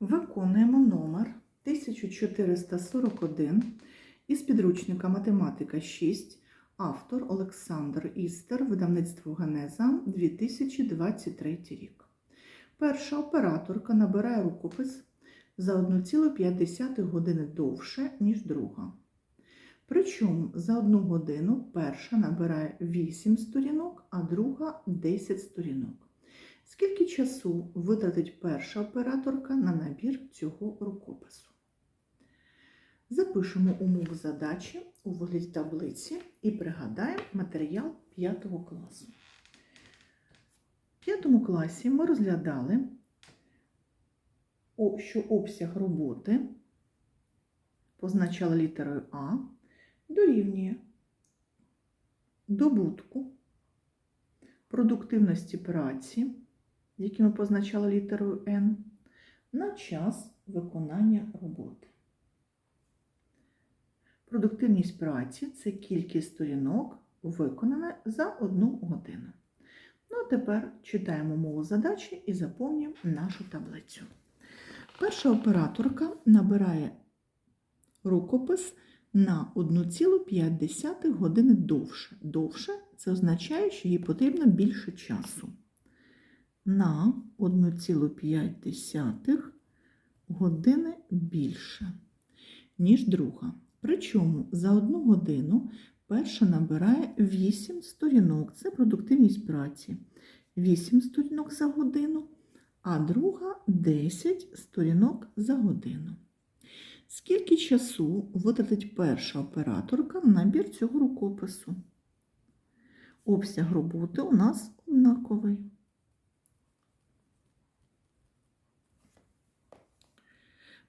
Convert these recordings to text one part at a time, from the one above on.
Виконуємо номер 1441 із підручника Математика 6, автор Олександр Істер, видавництво Генеза 2023 рік. Перша операторка набирає рукопис за 1,5 години довше, ніж друга. Причому за одну годину перша набирає 8 сторінок, а друга 10 сторінок. Скільки часу витратить перша операторка на набір цього рукопису? Запишемо умову задачі у вигляді таблиці і пригадаємо матеріал 5 класу. В 5 класі ми розглядали, що обсяг роботи позначала літерою А дорівнює добутку продуктивності праці, які ми позначали літерою N, на час виконання роботи. Продуктивність праці це кількість сторінок, виконана за одну годину. Ну, а тепер читаємо мову задачі і заповнюємо нашу таблицю. Перша операторка набирає рукопис на 1,5 години довше. Довше це означає, що їй потрібно більше часу. На 1,5 години більше, ніж друга. Причому за одну годину перша набирає 8 сторінок. Це продуктивність праці. 8 сторінок за годину, а друга 10 сторінок за годину. Скільки часу витратить перша операторка на набір цього рукопису? Обсяг роботи у нас однаковий.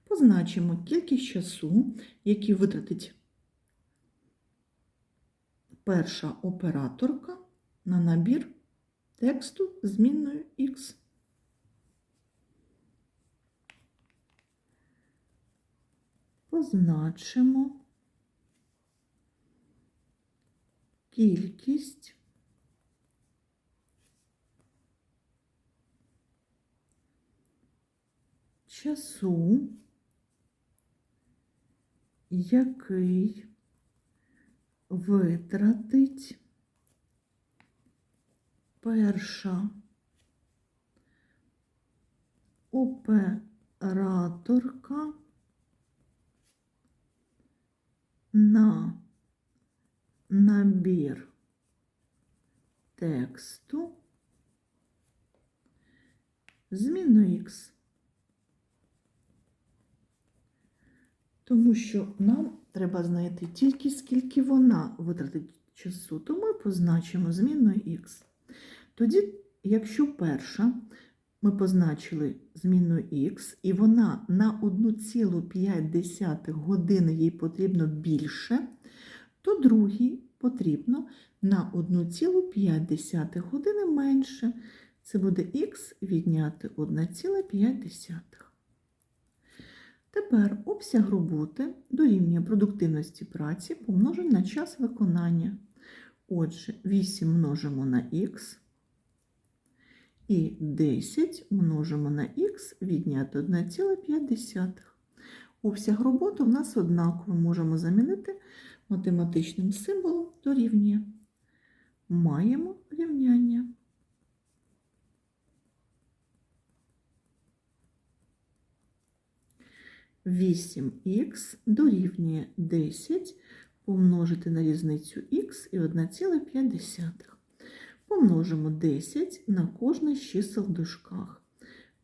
Позначимо кількість часу, який витратить перша операторка на набір тексту змінною X. Позначимо кількість часу, який витратить перша операторка на набір тексту зміну Х. Тому що нам треба знайти тільки скільки вона витратить часу, то ми позначимо змінною х. Тоді, якщо перша ми позначили змінною х, і вона на 1,5 години їй потрібно більше, то другій потрібно на 1,5 години менше. Це буде х відняти 1,5. Тепер обсяг роботи дорівнює продуктивності праці помножений на час виконання. Отже, 8 множимо на х і 10 множимо на х відняти 1,5. Обсяг роботи в нас однаково можемо замінити математичним символом дорівнює. Маємо рівняння. Вісім х дорівнює 10 помножити на різницю х і 1,5. Помножимо 10 на кожне з чисел в дужках.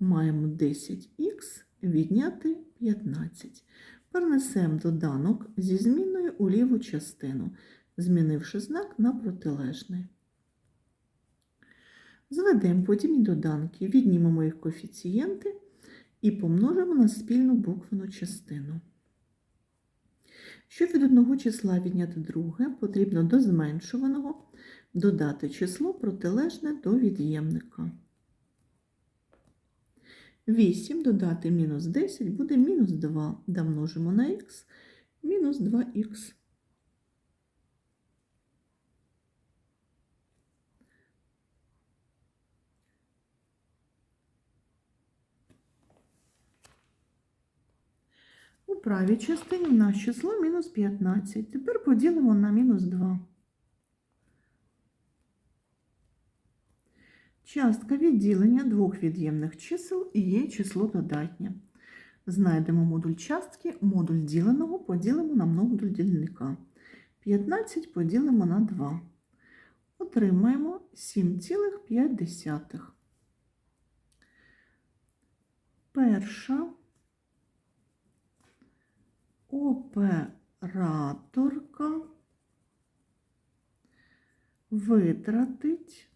Маємо 10х відняти 15. Перенесемо доданок зі зміною у ліву частину, змінивши знак на протилежний. Зведемо подібні доданки, віднімемо їх коефіцієнти і помножимо на спільну буквену частину. Щоб від одного числа відняти друге, потрібно до зменшуваного додати число протилежне до від'ємника. 8 додати мінус 10 буде мінус 2, да множимо на х, мінус 2х. Правій частині в нас число мінус 15. Тепер поділимо на мінус 2. Частка відділення двох від'ємних чисел є число додатнє. Знайдемо модуль частки, модуль діленого поділимо на модуль дільника. 15 поділимо на 2. Отримаємо 7,5. Перша операторка витратить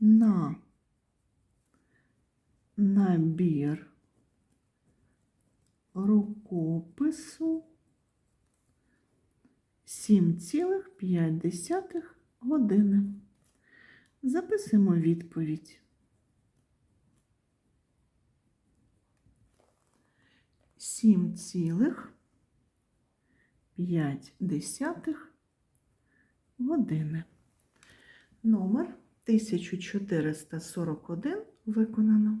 на набір рукопису 7,5 години. Записуємо відповідь. 7,5 години. Номер 1441 виконано.